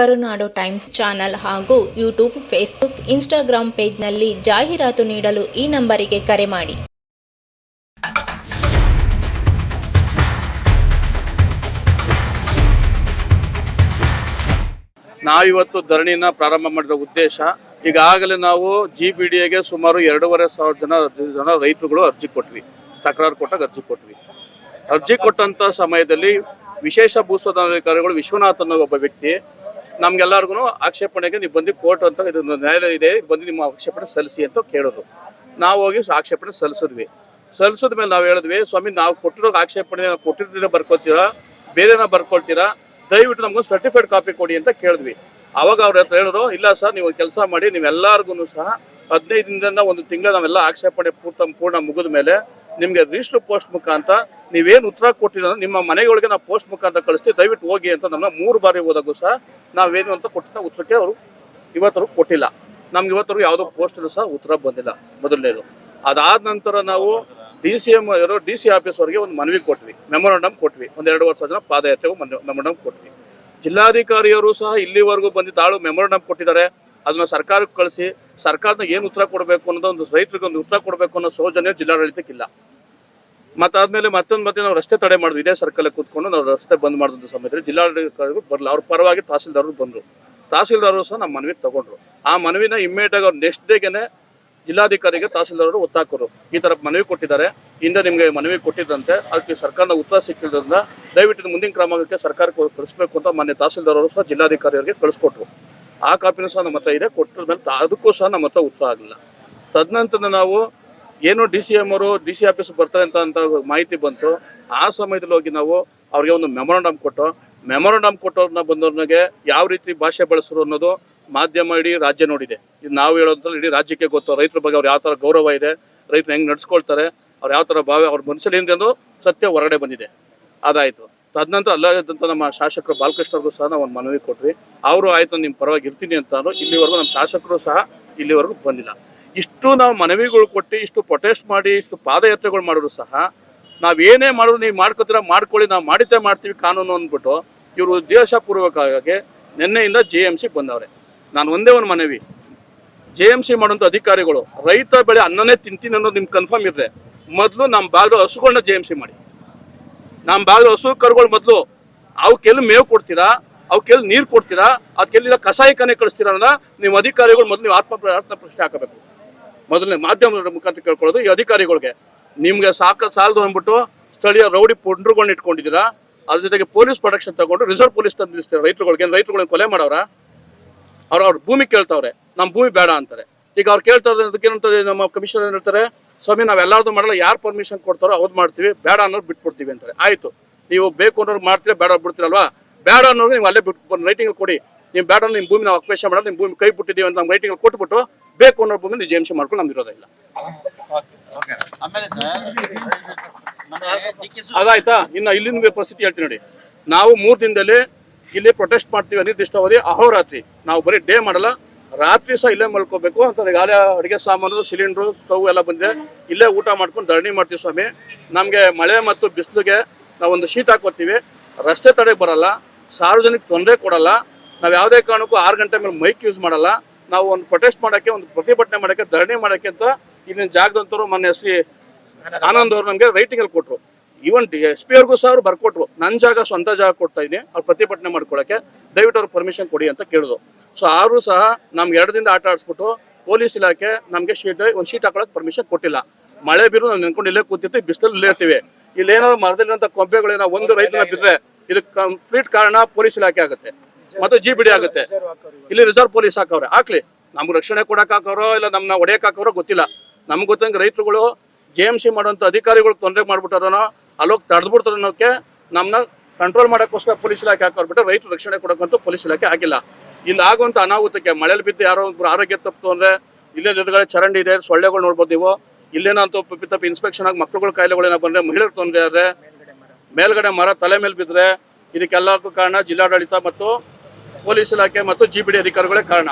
ಕರುನಾಡು times channel ಹಾಗೂ YouTube, Facebook Instagram ಪೇಜ್ನಲ್ಲಿ ಜಾಹೀರಾತು ನೀಡಲು ಈ ನಂಬರಿಗೆ ಕರೆ ಮಾಡಿ. ನಾವಿವತ್ತು ಧರಣಿನ ಪ್ರಾರಂಭ ಮಾಡಿದ ಉದ್ದೇಶ, ಈಗಾಗಲೇ ನಾವು ಜಿ ಬಿ ಡಿ ಎಗೆ ಸುಮಾರು ಎರಡೂವರೆ ಸಾವಿರ ಜನ ಜನ ರೈತರುಗಳು ಅರ್ಜಿ ಕೊಟ್ವಿ. ತಕರಾರು ಕೊಟ್ಟಾಗ ಅರ್ಜಿ ಕೊಟ್ವಿ. ಅರ್ಜಿ ಕೊಟ್ಟಂತ ಸಮಯದಲ್ಲಿ ವಿಶೇಷ ವಿಶ್ವನಾಥ್ ಅನ್ನೋ ಒಬ್ಬ ವ್ಯಕ್ತಿ ನಮ್ಗೆಲ್ಲರಿಗೂ ಆಕ್ಷೇಪಣೆಗೆ ನೀವು ಬಂದು ಕೋರ್ಟ್ ಅಂತ ಇದು ನ್ಯಾಯಾಲಯ ಇದೆ, ಬಂದು ನಿಮ್ಮ ಆಕ್ಷೇಪಣೆ ಸಲ್ಲಿಸಿ ಅಂತ ಕೇಳೋದು. ನಾವು ಹೋಗಿ ಆಕ್ಷೇಪಣೆ ಸಲ್ಲಿಸಿದ್ವಿ. ಸಲ್ಲಿಸಿದ ಮೇಲೆ ನಾವು ಹೇಳಿದ್ವಿ, ಸ್ವಾಮಿ, ನಾವು ಕೊಟ್ಟಿರೋ ಆಕ್ಷೇಪಣೆ ಕೊಟ್ಟಿರೋದ್ರಿಂದ ಬರ್ಕೊತೀರಾ ಬೇರೆನ ಬರ್ಕೊಳ್ತೀರಾ? ದಯವಿಟ್ಟು ನಮ್ಗೆ ಸರ್ಟಿಫೈಡ್ ಕಾಪಿ ಕೊಡಿ ಅಂತ ಕೇಳಿದ್ವಿ. ಅವಾಗ ಅವ್ರ ಹತ್ರ ಹೇಳಿದ್ರು ಇಲ್ಲ ಸರ್, ನೀವು ಕೆಲಸ ಮಾಡಿ ನೀವೆಲ್ಲರಿಗೂ ಸಹ ಹದಿನೈದು ದಿನದಿಂದ ಒಂದು ತಿಂಗಳು ನಾವೆಲ್ಲ ಆಕ್ಷೇಪಣೆ ಪೂರ್ಣ ಪೂರ್ಣ ಮುಗಿದ ಮೇಲೆ ನಿಮಗೆ ರಿಜಿಸ್ಟರ್ ಪೋಸ್ಟ್ ಮುಖಾಂತರ ನೀವೇನು ಉತ್ತರ ಕೊಟ್ಟಿರೋ ನಿಮ್ಮ ಮನೆಯೊಳಗೆ ನಾವು ಪೋಸ್ಟ್ ಮುಖಾಂತರ ಕಳಿಸ್ತೀವಿ. ದಯವಿಟ್ಟು ಹೋಗಿ ಅಂತ ನಮ್ಮ ಮೂರು ಬಾರಿ ಹೋದಾಗೂ ಸಹ ನಾವೇನು ಅಂತ ಕೊಟ್ಟಿದ್ದ ಉತ್ತರಕ್ಕೆ ಅವರು ಇವತ್ತರೆಗೂ ಕೊಟ್ಟಿಲ್ಲ. ನಮ್ಗೆ ಇವತ್ತರೂ ಯಾವುದೋ ಪೋಸ್ಟಲ್ಲೂ ಸಹ ಉತ್ತರ ಬಂದಿಲ್ಲ ಮೊದಲನೇದು. ಅದಾದ ನಂತರ ನಾವು ಡಿ ಸಿ ಎಂ ಇರೋ ಡಿ ಸಿ ಆಫೀಸ್ ಅವರಿಗೆ ಒಂದು ಮನವಿ ಕೊಟ್ವಿ. ಮೆಮೊರಂಡಮ್ ಕೊಟ್ವಿ. ಒಂದು ಎರಡು ವರ್ಷ ಜನ ಪಾದಯಾತ್ರೆಗೂ ಮೆಮೊರಂಡಮ್ ಕೊಟ್ವಿ. ಜಿಲ್ಲಾಧಿಕಾರಿಯವರು ಸಹ ಇಲ್ಲಿವರೆಗೂ ಬಂದಿದ್ದಾಳು ಮೆಮೊರಂಡಮ್ ಕೊಟ್ಟಿದ್ದಾರೆ. ಅದನ್ನ ಸರ್ಕಾರಕ್ಕೆ ಕಳಿಸಿ ಸರ್ಕಾರದ ಏನು ಉತ್ತರ ಕೊಡಬೇಕು ಅನ್ನೋದು ಒಂದು ರೈತರಿಗೆ ಒಂದು ಉತ್ತರ ಕೊಡಬೇಕು ಅನ್ನೋ ಸೌಜನ್ಯ ಜಿಲ್ಲಾಡಳಿತಕ್ಕಿಲ್ಲ. ಮತ್ತಾದ್ಮೇಲೆ ಮತ್ತೊಂದು ಮತ್ತೆ ನಾವು ರಸ್ತೆ ತಡೆ ಮಾಡಿದ್ವಿ ಇದೇ ಸರ್ಕಲ್ ಕೂತ್ಕೊಂಡು ನಾವು ರಸ್ತೆ ಬಂದ್ ಮಾಡಿದಂಥ ಸಮಯದಲ್ಲಿ ಜಿಲ್ಲಾಡಳಿತಗಳು ಬರಲ್ಲ ಅವ್ರ ಪರವಾಗಿ ತಹಸೀಲ್ದಾರರು ಬಂದರು. ತಹಸೀಲ್ದಾರರು ಸಹ ನಮ್ಮ ಮನವಿ ತಗೊಂಡ್ರು. ಆ ಮನವಿನ ಇಮ್ಮಿಡಿಯೇಟ್ ಆಗಿ ಅವ್ರು ನೆಕ್ಸ್ಟ್ ಡೇಗೆನೆ ಜಿಲ್ಲಾಧಿಕಾರಿಗೆ ತಹಸೀಲ್ದಾರರು ಒತ್ತಾಕರು. ಈ ತರ ಮನವಿ ಕೊಟ್ಟಿದ್ದಾರೆ. ಹಿಂದೆ ನಿಮಗೆ ಮನವಿ ಕೊಟ್ಟಿದ್ದಂತೆ, ಅದಕ್ಕೆ ಸರ್ಕಾರದ ಉತ್ತರ ಸಿಕ್ಕಿದ್ರಿಂದ ದಯವಿಟ್ಟು ಮುಂದಿನ ಕ್ರಮಕ್ಕೆ ಸರ್ಕಾರಕ್ಕೆ ಕಳಿಸ್ಬೇಕು ಅಂತ ಮಾನ್ಯ ತಹಸೀಲ್ದಾರರು ಸಹ ಜಿಲ್ಲಾಧಿಕಾರಿಯವರಿಗೆ ಕಳಿಸ್ಕೊಟ್ರು ಆ ಕಾಪಿನೂ ಸಹ ನಮ್ಮ ಹತ್ರ ಇದೆ. ಕೊಟ್ಟದ ಅದಕ್ಕೂ ಸಹ ನಮ್ಮ ಹತ್ರ ಉತ್ತರ ಆಗಲಿಲ್ಲ. ತದನಂತರ ನಾವು ಏನು ಡಿ ಸಿ ಎಂ ಅವರು, ಡಿ ಸಿ ಆಫೀಸ್ ಬರ್ತಾರೆ ಅಂತ ಅಂತ ಮಾಹಿತಿ ಬಂತು. ಆ ಸಮಯದಲ್ಲಿ ಹೋಗಿ ನಾವು ಅವ್ರಿಗೆ ಒಂದು ಮೆಮೊರಾಂಡಮ್ ಕೊಟ್ಟು ಮೆಮೊರಾಂಡಮ್ ಕೊಟ್ಟವ್ರನ್ನ ಬಂದವ್ರಿಗೆ ಯಾವ ರೀತಿ ಭಾಷೆ ಬಳಸರು ಅನ್ನೋದು ಮಾಧ್ಯಮ ಇಡೀ ರಾಜ್ಯ ನೋಡಿದೆ. ಇದು ನಾವು ಹೇಳೋದ್ರಲ್ಲಿ ಇಡೀ ರಾಜ್ಯಕ್ಕೆ ಗೊತ್ತು. ರೈತರ ಬಗ್ಗೆ ಅವ್ರು ಯಾವ ಥರ ಗೌರವ ಇದೆ, ರೈತರು ಹೆಂಗೆ ನಡ್ಸ್ಕೊಳ್ತಾರೆ, ಅವ್ರು ಯಾವ ಥರ ಭಾವ, ಅವ್ರ ಮನಸ್ಸಲ್ಲಿ ಏನಿದೆ ಅಂದ್ರೆ ಸತ್ಯ ಹೊರಗಡೆ ಬಂದಿದೆ. ಅದಾಯಿತು. ತದನಂತರ ಅಲ್ಲದಂತ ನಮ್ಮ ಶಾಸಕರು ಬಾಲಕೃಷ್ಣವ್ರಿಗೂ ಸಹ ನಾವು ಒಂದು ಮನವಿ ಕೊಟ್ವಿ. ಅವರು ಆಯಿತು ನಿಮ್ಮ ಪರವಾಗಿ ಇರ್ತೀನಿ ಅಂತ ಇಲ್ಲಿವರೆಗೂ ನಮ್ಮ ಶಾಸಕರು ಸಹ ಇಲ್ಲಿವರೆಗೂ ಬಂದಿಲ್ಲ. ಇಷ್ಟು ನಾವು ಮನವಿಗಳು ಕೊಟ್ಟು, ಇಷ್ಟು ಪ್ರೊಟೆಸ್ಟ್ ಮಾಡಿ, ಇಷ್ಟು ಪಾದಯಾತ್ರೆಗಳು ಮಾಡಿದ್ರು ಸಹ ನಾವೇನೇ ಮಾಡಿದ್ರು ನೀವು ಮಾಡ್ಕೋತೀರ, ಮಾಡ್ಕೊಳ್ಳಿ, ನಾವು ಮಾಡಿದ್ದೇ ಮಾಡ್ತೀವಿ ಕಾನೂನು ಅಂದ್ಬಿಟ್ಟು ಇವರು ಉದ್ದೇಶಪೂರ್ವಕವಾಗಿ ನಿನ್ನೆಯಿಂದ ಜೆ ಎಂ ಸಿ ಬಂದವ್ರೆ. ನಾನು ಒಂದೇ ಒಂದು ಮನವಿ. ಜೆ ಎಂ ಸಿ ಮಾಡುವಂಥ ಅಧಿಕಾರಿಗಳು, ರೈತ ಬೆಳೆ ಅನ್ನನೇ ತಿಂತೀನಿ ಅನ್ನೋದು ನಿಮ್ಗೆ ಕನ್ಫರ್ಮ್ ಇದ್ರೆ, ಮೊದಲು ನಮ್ಮ ಬಾಗಿಲು ಹಸುಗಳನ್ನ ಜೆ ಎಂ ಸಿ ಮಾಡಿ. ನಮ್ಮ ಬಾಗಿಲು ಹಸು ಕರುಗಳು ಮೊದಲು ಅವಕ್ಕೆಲ್ಲಿ ಮೇವು ಕೊಡ್ತೀರಾ ಅವಕ್ಕೆಲ್ಲಿ ನೀರು ಕೊಡ್ತೀರಾ ಅದಕ್ಕೆಲ್ಲ ಕಸಾಯಿಖಾನೆ ಕಳಿಸ್ತೀರಾ ಅನ್ನೋ ನಿಮ್ಮ ಅಧಿಕಾರಿಗಳು ಮೊದಲು ನೀವು ಆತ್ಮ ಆತ್ಮ ಪ್ರಶ್ನೆ ಹಾಕಬೇಕು ಮೊದಲನೇ ಮಾಧ್ಯಮದ ಮುಖಾಂತರ ಕೇಳ್ಕೊಳ್ಳೋದು, ಈ ಅಧಿಕಾರಿಗಳಿಗೆ. ನಿಮಗೆ ಸಾಕ, ಸಾಲದು ಅಂದ್ಬಿಟ್ಟು ಸ್ಥಳೀಯ ರೌಡಿ ಪುಂಡ್ರುಗಳನ್ನ ಇಟ್ಕೊಂಡಿದ್ದೀರಾ, ಅದ್ರ ಜೊತೆಗೆ ಪೊಲೀಸ್ ಪ್ರೊಟೆಕ್ಷನ್ ತಗೊಂಡು ರಿಸರ್ವ್ ಪೊಲೀಸ್ ತಂದು ನಿಲ್ಲಿಸ್ತೀರಾ ರೈತರುಗಳಿಗೆ ರೈತರುಗಳನ್ನ ಕೊಲೆ ಮಾಡವ್ರ ಅವ್ರು ಅವ್ರ ಭೂಮಿ ಕೇಳ್ತಾವ್ರೆ ನಮ್ಮ ಭೂಮಿ ಬೇಡ ಅಂತಾರೆ. ಈಗ ಅವ್ರು ಕೇಳ್ತಾರೆ ಅದಕ್ಕೆ ಏನಂತಾರೆ ನಮ್ಮ ಕಮಿಷನರ್ ಏನಿರ್ತಾರೆ ಸ್ವಾಮಿ ನಾವೆಲ್ಲರದು ಮಾಡಲ್ಲ, ಯಾರು ಪರ್ಮಿಷನ್ ಕೊಡ್ತಾರೋ ಅವ್ರು ಮಾಡ್ತೀವಿ, ಬೇಡ ಅನ್ನೋರು ಬಿಟ್ಬಿಡ್ತೀವಿ ಅಂತಾರೆ. ಆಯ್ತು. ನೀವು ಬೇಕು ಅನ್ನೋರು ಮಾಡ್ತೀರಾ, ಬೇಡ ಬಿಡ್ತೀರಲ್ವಾ? ಬೇಡ ಅನ್ನೋರು ನೀವು ಅಲ್ಲೇ ಬಿಟ್ಟು ರೈಟಿಂಗ್ ಕೊಡಿ. ನೀವು ಬೇಡ ನಿಮ್ಮ ಭೂಮಿ ನಾವು ಅಕ್ವೇಶ ಮಾಡೋದು ನಿಮ್ಮ ಭೂಮಿ ಕೈ ಬಿಟ್ಟಿದ್ದೀವಿ ಅಂತ ನಮ್ಮ ರೈಟಿಂಗ್ ಕೊಟ್ಬಿಟ್ಟು, ಬೇಕು ಅನ್ನೋ ಭೂಮಿ ನೀವು ಜೇಮ್ಸಿ ಮಾಡ್ಕೊಂಡು ನಮ್ದು ಇರೋದಿಲ್ಲ ಅದಾಯ್ತಾ? ಇನ್ನು ಇಲ್ಲಿನ ಪರಿಸ್ಥಿತಿ ಹೇಳ್ತೀನಿ ನೋಡಿ. ನಾವು ಮೂರು ದಿನದಲ್ಲಿ ಇಲ್ಲಿ ಪ್ರೊಟೆಸ್ಟ್ ಮಾಡ್ತೀವಿ ಅನಿರ್ದಿಷ್ಟಾವಧಿ ಅಹೋರಾತ್ರಿ. ನಾವು ಬರೀ ಡೇ ಮಾಡಲ್ಲ, ರಾತ್ರಿ ಸಹ ಇಲ್ಲೇ ಮಲ್ಕೋಬೇಕು ಅಂತ ಗಾಳಿ ಅಡುಗೆ ಸಾಮಾನು ಸಿಲಿಂಡ್ರು ಸ್ಟವ್ ಎಲ್ಲ ಬಂದಿದೆ. ಇಲ್ಲೇ ಊಟ ಮಾಡ್ಕೊಂಡು ಧರಣಿ ಮಾಡ್ತೀವಿ ಸ್ವಾಮಿ. ನಮಗೆ ಮಳೆ ಮತ್ತು ಬಿಸಿಲಿಗೆ ನಾವೊಂದು ಶೀತ ಹಾಕೋತೀವಿ ರಸ್ತೆ ತಡೆ ಬರಲ್ಲ, ಸಾರ್ವಜನಿಕ ತೊಂದರೆ ಕೊಡಲ್ಲ. ನಾವು ಯಾವುದೇ ಕಾರಣಕ್ಕೂ ಆರು ಗಂಟೆ ಮೇಲೆ ಮೈಕ್ ಯೂಸ್ ಮಾಡಲ್ಲ. ನಾವು ಒಂದು ಪ್ರೊಟೆಸ್ಟ್ ಮಾಡೋಕ್ಕೆ, ಒಂದು ಪ್ರತಿಭಟನೆ ಮಾಡೋಕ್ಕೆ, ಧರಣಿ ಮಾಡೋಕ್ಕೆ ಅಂತ ಇಲ್ಲಿನ ಜಾಗದಂತರು ಮೊನ್ನೆ ಶ್ರೀ ಆನಂದ್ ಅವರು ನಮಗೆ ರೈಟಿಂಗ್ ಕೊಟ್ಟರು ಈವನ್ ಎಸ್ ಪಿ ಅವ್ರಿಗೂ ಸಹ ಅವ್ರು ಬರ್ಕೊಟ್ರು. ನನ್ನ ಜಾಗ ಸ್ವಂತ ಜಾಗ ಕೊಡ್ತಾ ಇದ್ದೀನಿ ಅವ್ರು ಪ್ರತಿಭಟನೆ ಮಾಡ್ಕೊಳಕ್ಕೆ ದಯವಿಟ್ಟು ಅವ್ರಿಗೆ ಪರ್ಮಿಷನ್ ಕೊಡಿ ಅಂತ ಕೇಳಿದ್ರು. ಸೊ ಅವರು ಸಹ ನಮ್ಗೆ ದಿನ ಆಟ ಆಡಿಸ್ಬಿಟ್ಟು ಪೊಲೀಸ್ ಇಲಾಖೆ ನಮಗೆ ಶೀಟ್, ಒಂದು ಶೀಟ್ ಹಾಕೊಳಕ್ಕೆ ಪರ್ಮಿಷನ್ ಕೊಟ್ಟಿಲ್ಲ. ಮಳೆ ಬೀರು ನಾವು ನೆನ್ಕೊಂಡು ಇಲ್ಲೇ ಕೂತಿರ್ತೀವಿ ಬಿಸಿಲಲ್ಲಿ ಇಲ್ಲೇ ಇರ್ತೀವಿ. ಇಲ್ಲಿ ಏನಾದ್ರು ಮರದಲ್ಲಿರುವಂಥ ಕೊಂಬೆಗಳೇನೋ ಒಂದು ರೈತನ ಬಿದ್ದರೆ ಇದು ಕಂಪ್ಲೀಟ್ ಕಾರಣ ಪೊಲೀಸ್ ಇಲಾಖೆ ಆಗುತ್ತೆ. ಮತ್ತು ಜಿ ಬಿ ಡಿ ಆಗುತ್ತೆ. ಇಲ್ಲಿ ರಿಸರ್ವ್ ಪೊಲೀಸ್ ಹಾಕವ್ರೆ. ಹಾಕ್ಲಿ. ನಮ್ಗೆ ರಕ್ಷಣೆ ಕೊಡಕ್ಕೆ ಹಾಕೋರೋ ಇಲ್ಲ ನಮ್ಮನ್ನ ಒಡೆಯಕ್ಕೆ ಹಾಕೋರೋ ಗೊತ್ತಿಲ್ಲ. ನಮ್ಗೆ ಗೊತ್ತಂಗೆ ರೈತರುಗಳು ಜೆ ಎಂ ಸಿ ಮಾಡುವಂಥ ಅಧಿಕಾರಿಗಳು ತೊಂದರೆ ಮಾಡಿಬಿಟ್ಟಾರನೋ ಅಲ್ಲೋಗಿ ತಡೆದ್ಬಿಡ್ತಾರೆ ಅನ್ನೋಕ್ಕೆ ನಮ್ಮನ್ನ ಕಂಟ್ರೋಲ್ ಮಾಡೋಕ್ಕೋಸ್ಕರ ಪೊಲೀಸ್ ಇಲಾಖೆ ಹಾಕೋರ್ಬಿಟ್ಟು ರೈತರು ರಕ್ಷಣೆ ಕೊಡೋಕ್ಕಂತೂ ಪೊಲೀಸ್ ಇಲಾಖೆ ಆಗಿಲ್ಲ ಇಲ್ಲಿ ಆಗುವಂಥ ಅನಾಹುತಕ್ಕೆ ಮಳೆಯಲ್ಲಿ ಬಿದ್ದು ಯಾರೋ ಒಬ್ರು ಆರೋಗ್ಯ ತಪ್ಪಿತು ಅಂದ್ರೆ ಇಲ್ಲೇ ಎದುರುಗಡೆ ಚರಂಡಿ ಇದೆ, ಸೊಳ್ಳೆಗಳು ನೋಡ್ಬೋದು ನೀವು. ಇಲ್ಲೇನಂತೂ ಪಿತಪ್ಪ ಇನ್ಸ್ಪೆಕ್ಷನ್ ಆಗಿ ಮಕ್ಳುಗಳ ಕಾಯಿಲೆಗಳೇನೋ ಬಂದರೆ ಮಹಿಳೆಯರು ತೊಂದರೆ ಆದ್ರೆ ಮೇಲ್ಗಡೆ ಮರ ತಲೆ ಮೇಲೆ ಬಿದ್ದರೆ ಇದಕ್ಕೆಲ್ಲಕ್ಕೂ ಕಾರಣ ಜಿಲ್ಲಾಡಳಿತ ಮತ್ತು ಪೊಲೀಸ್ ಇಲಾಖೆ ಮತ್ತು ಜಿ ಬಿ ಡಿ ಅಧಿಕಾರಿಗಳೇ ಕಾರಣ.